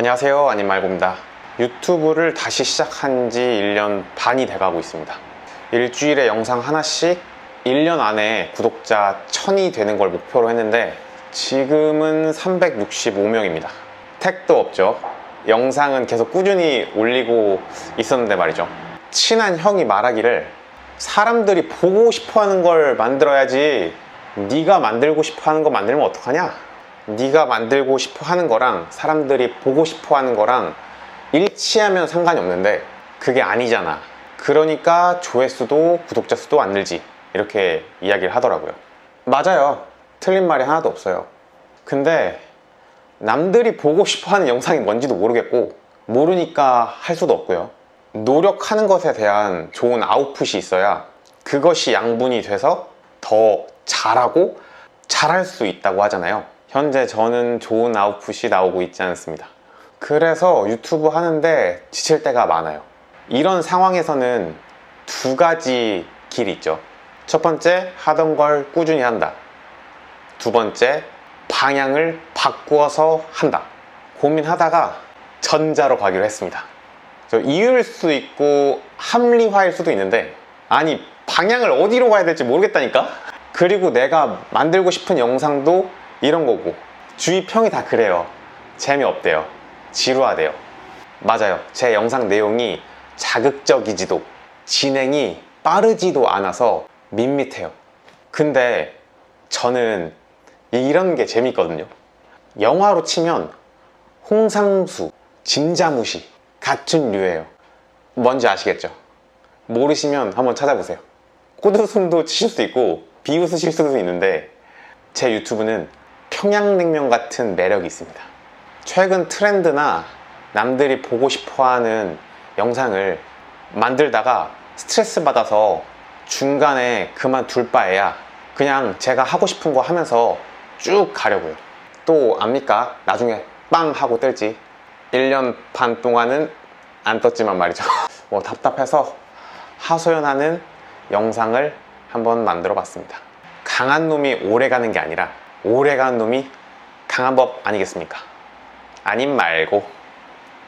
안녕하세요. 아님말고입니다. 유튜브를 다시 시작한 지 1년 반이 돼가고 있습니다. 일주일에 영상 하나씩 1년 안에 구독자 1000이 되는 걸 목표로 했는데 지금은 365명입니다. 택도 없죠. 영상은 계속 꾸준히 올리고 있었는데 말이죠. 친한 형이 말하기를 사람들이 보고 싶어 하는 걸 만들어야지 네가 만들고 싶어 하는 거 만들면 어떡하냐 네가 만들고 싶어 하는 거랑 사람들이 보고 싶어 하는 거랑 일치하면 상관이 없는데 그게 아니잖아. 그러니까 조회수도 구독자 수도 안 늘지. 이렇게 이야기를 하더라고요. 맞아요. 틀린 말이 하나도 없어요. 근데 남들이 보고 싶어 하는 영상이 뭔지도 모르겠고 모르니까 할 수도 없고요. 노력하는 것에 대한 좋은 아웃풋이 있어야 그것이 양분이 돼서 더 잘하고 잘할 수 있다고 하잖아요 현재 저는 좋은 아웃풋이 나오고 있지 않습니다. 그래서 유튜브 하는데 지칠 때가 많아요. 이런 상황에서는 두 가지 길이 있죠. 첫 번째 하던 걸 꾸준히 한다. 두 번째 방향을 바꾸어서 한다. 고민하다가 전자로 가기로 했습니다. 저 이유일 수도 있고 합리화일 수도 있는데 아니 방향을 어디로 가야 될지 모르겠다니까? 그리고 내가 만들고 싶은 영상도 이런 거고. 주위 평이 다 그래요. 재미없대요. 지루하대요. 맞아요. 제 영상 내용이 자극적이지도 진행이 빠르지도 않아서 밋밋해요. 근데 저는 이런 게 재밌거든요. 영화로 치면 홍상수, 진자무시 같은 류예요. 뭔지 아시겠죠? 모르시면 한번 찾아보세요. 꽃웃음도 치실 수도 있고 비웃으실 수도 있는데 제 유튜브는 평양냉면 같은 매력이 있습니다. 최근 트렌드나 남들이 보고 싶어 하는 영상을 만들다가 스트레스 받아서 중간에 그만둘 바에야 그냥 제가 하고 싶은 거 하면서 쭉 가려고요. 또 압니까? 나중에 빵 하고 뜰지. 1년 반 동안은 안 떴지만 말이죠. 뭐 답답해서 하소연하는 영상을 한번 만들어 봤습니다. 강한 놈이 오래 가는 게 아니라 오래 가는 놈이 강한 법 아니겠습니까? 아님 말고